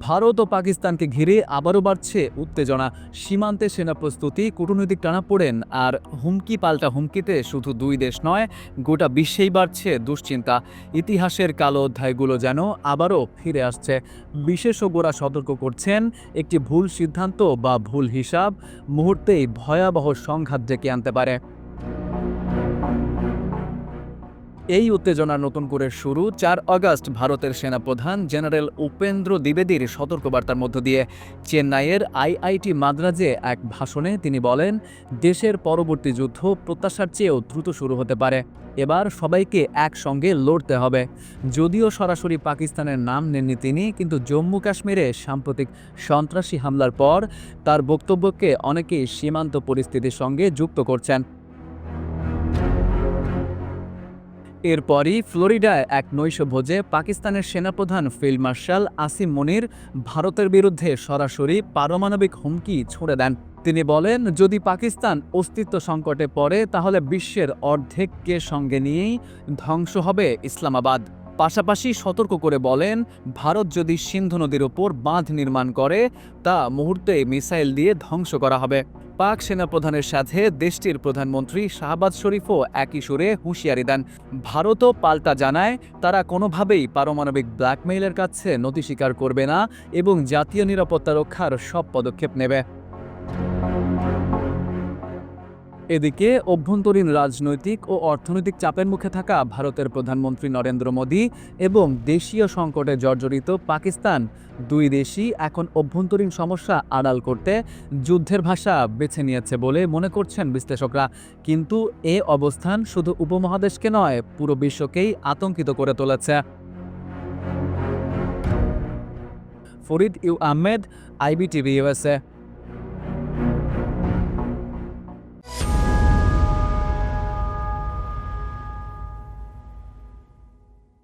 ভারত ও পাকিস্তানকে ঘিরে আবারও বাড়ছে উত্তেজনা। সীমান্তে সেনা প্রস্তুতি, কূটনৈতিক টানাপোড়েন আর হুমকি পাল্টা হুমকিতে শুধু দুই দেশ নয়, গোটা বিশ্বেই বাড়ছে দুশ্চিন্তা। ইতিহাসের কালো অধ্যায়গুলো যেন আবারও ফিরে আসছে। বিশেষজ্ঞরা সতর্ক করছেন, একটি ভুল সিদ্ধান্ত বা ভুল হিসাব মুহূর্তেই ভয়াবহ সংঘাত ডেকে আনতে পারে। এই উত্তেজনার নতুন করে শুরু। চার আগস্ট ভারতের সেনাপ্রধান জেনারেল উপেন্দ্র দ্বিবেদীর সতর্কবার্তার মধ্য দিয়ে চেন্নাইয়ের আইআইটি মাদ্রাজে এক ভাষণে তিনি বলেন, দেশের পরবর্তী যুদ্ধ প্রত্যাশার চেয়েও দ্রুত শুরু হতে পারে। এবার সবাইকে একসঙ্গে লড়তে হবে। যদিও সরাসরি পাকিস্তানের নাম নেননি তিনি, কিন্তু জম্মু কাশ্মীরে সাম্প্রতিক সন্ত্রাসী হামলার পর তার বক্তব্যকে অনেকেই সীমান্ত পরিস্থিতির সঙ্গে যুক্ত করছেন। এরপরই ফ্লোরিডায় এক নৈশভোজে পাকিস্তানের সেনাপ্রধান ফিল্ড মার্শাল আসিম মনির ভারতের বিরুদ্ধে সরাসরি পারমাণবিক হুমকি ছুড়ে দেন। তিনি বলেন, যদি পাকিস্তান অস্তিত্ব সংকটে পড়ে, তাহলে বিশ্বের অর্ধেককে সঙ্গে নিয়েই ধ্বংস হবে ইসলামাবাদ। পাশাপাশি সতর্ক করে বলেন, ভারত যদি সিন্ধু নদীর ওপর বাঁধ নির্মাণ করে, তা মুহূর্তে মিসাইল দিয়ে ধ্বংস করা হবে। পাক সেনাপ্রধানের সাথে দেশটির প্রধানমন্ত্রী শাহবাজ শরীফও একই সুরে হুঁশিয়ারি দেন। ভারতও পাল্টা জানায়, তারা কোনোভাবেই পারমাণবিক ব্ল্যাকমেইলের কাছে নথি স্বীকার করবে না এবং জাতীয় নিরাপত্তা রক্ষার সব পদক্ষেপ নেবে। এদিকে অভ্যন্তরীণ রাজনৈতিক ও অর্থনৈতিক চাপের মুখে থাকা ভারতের প্রধানমন্ত্রী নরেন্দ্র মোদী এবং দেশীয় সংকটে জর্জরিত পাকিস্তান, দুই দেশই এখন অভ্যন্তরীণ সমস্যা আড়াল করতে যুদ্ধের ভাষা বেছে নিয়েছে বলে মনে করছেন বিশ্লেষকরা। কিন্তু এ অবস্থান শুধু উপমহাদেশকে নয়, পুরো বিশ্বকেই আতঙ্কিত করে তুলেছে। Farid U Ahmed, IBTV USA